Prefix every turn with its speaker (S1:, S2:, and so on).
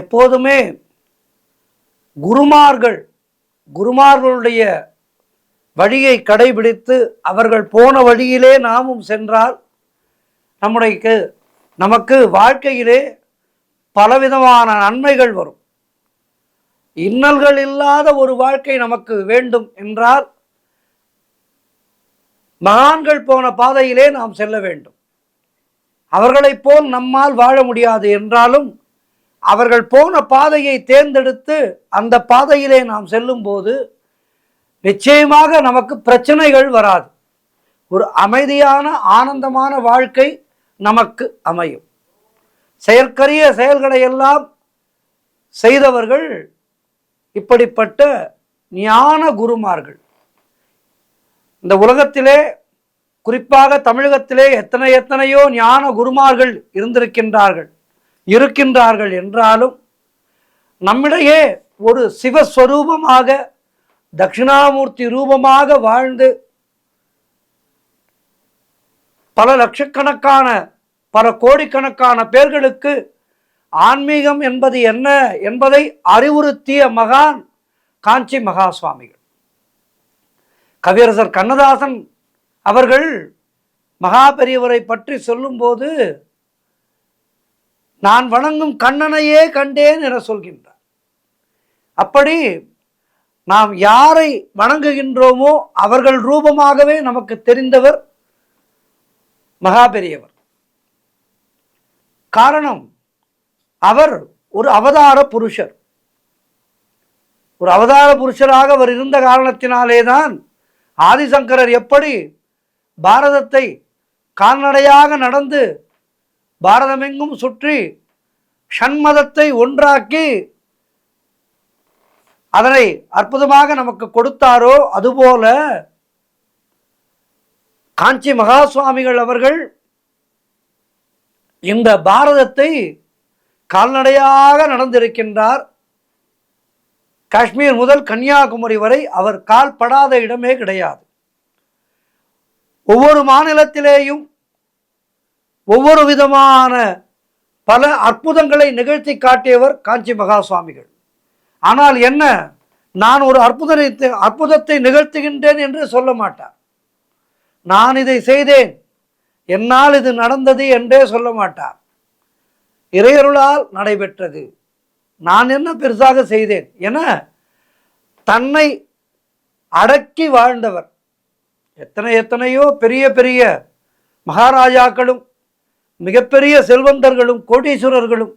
S1: எப்போதுமே குருமார்கள் குருமார்களுடைய வழியை கடைபிடித்து அவர்கள் போன வழியிலே நாமும் சென்றால் நம்முடைய நமக்கு வாழ்க்கையிலே பலவிதமான நன்மைகள் வரும். இன்னல்கள் இல்லாத ஒரு வாழ்க்கை நமக்கு வேண்டும் என்றால் மகான்கள் போன பாதையிலே நாம் செல்ல வேண்டும். அவர்களைப் போல் நம்மால் வாழ முடியாது என்றாலும் அவர்கள் போன பாதையை தேர்ந்தெடுத்து அந்த பாதையிலே நாம் செல்லும்போது நிச்சயமாக நமக்கு பிரச்சனைகள் வராது. ஒரு அமைதியான ஆனந்தமான வாழ்க்கை நமக்கு அமையும். செயற்கரிய செயல்களை எல்லாம் செய்தவர்கள் இப்படிப்பட்ட ஞான குருமார்கள். இந்த உலகத்திலே குறிப்பாக தமிழகத்திலே எத்தனை எத்தனையோ ஞான குருமார்கள் இருந்திருக்கின்றார்கள். இருக்கின்றார்கள் என்றாலும் நம்மிடையே ஒரு சிவஸ்வரூபமாக தட்சிணாமூர்த்தி ரூபமாக வாழ்ந்து பல லட்சக்கணக்கான பல கோடிக்கணக்கான பேர்களுக்கு ஆன்மீகம் என்பது என்ன என்பதை அறிவுறுத்திய மகான் காஞ்சி மகா சுவாமிகள் கவியரசர் கண்ணதாசன் அவர்கள் மகா பெரியவரை பற்றி சொல்லும்போது நான் வணங்கும் கண்ணனையே கண்டேன் என சொல்கின்றார். அப்படி நாம் யாரை வணங்குகின்றோமோ அவர்கள் ரூபமாகவே நமக்கு தெரிந்தவர் மகா பெரியவர் காரணம் அவர் ஒரு அவதார புருஷர். ஒரு அவதார புருஷராக அவர் இருந்த காரணத்தினாலே தான் ஆதிசங்கரர் எப்படி பாரதத்தை கால்நடையாக நடந்து பாரதமெங்கும் சுற்றி ஷண்மதத்தை ஒன்றாக்கி அதனை அற்புதமாக நமக்கு கொடுத்தாரோ அதுபோல காஞ்சி மகா சுவாமிகள் அவர்கள் இந்த பாரதத்தை கால்நடையாக நடந்திருக்கின்றார். காஷ்மீர் முதல் கன்னியாகுமரி வரை அவர் கால்படாத இடமே கிடையாது. ஒவ்வொரு மாநிலத்திலேயும் ஒவ்வொரு விதமான பல அற்புதங்களை நிகழ்த்தி காட்டியவர் காஞ்சி மகா சுவாமிகள் ஆனால் என்ன? நான் ஒரு அற்புதத்தை அற்புதத்தை நிகழ்த்துகின்றேன் என்று சொல்ல மாட்டார். நான் இதை செய்தேன். என்னால் இது நடந்தது என்றே சொல்ல மாட்டார். இறையருளால் நடைபெற்றது. நான் என்ன பெருசாக செய்தேன்? என தன்னை அடக்கி வாழ்ந்தவர். எத்தனை எத்தனையோ பெரிய பெரிய மகாராஜாக்களும் மிகப்பெரிய செல்வந்தர்களும் கோடீஸ்வரர்களும்